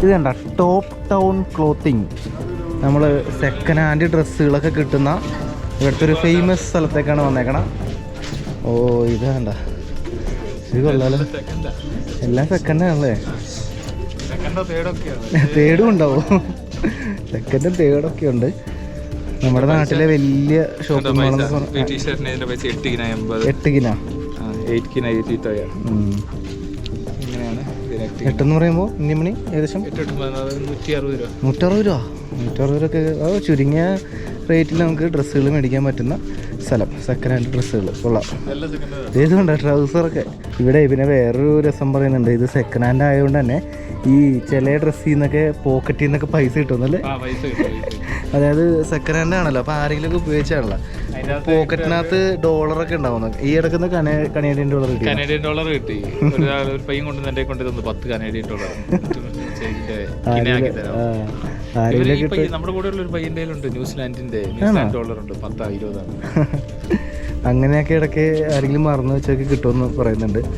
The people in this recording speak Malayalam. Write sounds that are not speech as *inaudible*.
ഇത് കണ്ട ടോപ്പ് ടൗൺ ക്ലോത്തിങ് നമ്മൾ സെക്കൻഡ് ഹാൻഡ് ഡ്രസ്സുകളൊക്കെ കിട്ടുന്ന ഇവിടുത്തെ ഒരു ഫേമസ് സ്ഥലത്തേക്കാണ് വന്നേക്കണം. ഓ ഇത് കണ്ട. ഇത് കൊള്ളാലോ. എല്ലാം സെക്കൻഡ് ആണല്ലേ സെക്കൻഡോ തേർഡോ ഉണ്ടാവും. സെക്കൻഡും ഒക്കെ ഉണ്ട്. നമ്മുടെ നാട്ടിലെ വലിയ ഷോപ്പിംഗ് മാളെന്ന് പറഞ്ഞാൽ എട്ട് കിന എൺപത്. എട്ട് കിന? എയ്റ്റ് കിന എയ്റ്റി എട്ടെന്ന് പറയുമ്പോൾ ഇന്നിമണി ഏകദേശം? നൂറ്ററുപത് രൂപ. നൂറ്ററുപത് രൂപ? നൂറ്ററുപത് രൂപ ചുരുങ്ങിയ റേറ്റിൽ നമുക്ക് ഡ്രസ്സുകൾ മേടിക്കാൻ പറ്റുന്ന സ്ഥലം സെക്കൻഡ് ഹാൻഡ് ഡ്രസ്സുകൾ കൊള്ളാം ഏതുകൊണ്ട് ഇതുകൊണ്ട് ട്രൗസറൊക്കെ ഇവിടെ പിന്നെ വേറൊരു രസം പറയുന്നുണ്ട് ഇത് സെക്കൻഡ് ഹാൻഡ് ആയതുകൊണ്ട് തന്നെ ഈ ചില ഡ്രസ്സിൽ നിന്നൊക്കെ പോക്കറ്റിൽ നിന്നൊക്കെ പൈസ കിട്ടുന്നല്ലേ അതായത് സെക്കൻഡ് ഹാൻഡ് ആണല്ലോ അപ്പോൾ ആരെങ്കിലും ഒക്കെ ഉപയോഗിച്ചാണല്ലോ പോക്കറ്റിനകത്ത് ഡോളറൊക്കെ ഉണ്ടാവുന്നു ഈ ഇടക്കുന്ന കനേഡിയൻ ഡോളർ കിട്ടി കനേഡിയൻ ഡോളർ കിട്ടി. ഒരു പയ്യൻ കൊണ്ട് എന്റെ കൊണ്ട് തന്നു പത്ത് കനേഡിയൻ ഡോളർ നമ്മുടെ കൂടെ ഉള്ള ഒരു പയ്യന്റെ ഉണ്ട് ന്യൂസിലാൻഡിന്റെ ന്യൂസിലാൻഡ് ഡോളർ ഉണ്ട്. പത്താ ഇരുപതാണ് *laughs* അങ്ങനെയൊക്കെ ഇടയ്ക്ക് ആരെങ്കിലും മറന്നു വെച്ചൊക്കെ കിട്ടുമെന്ന് പറയുന്നുണ്ട്.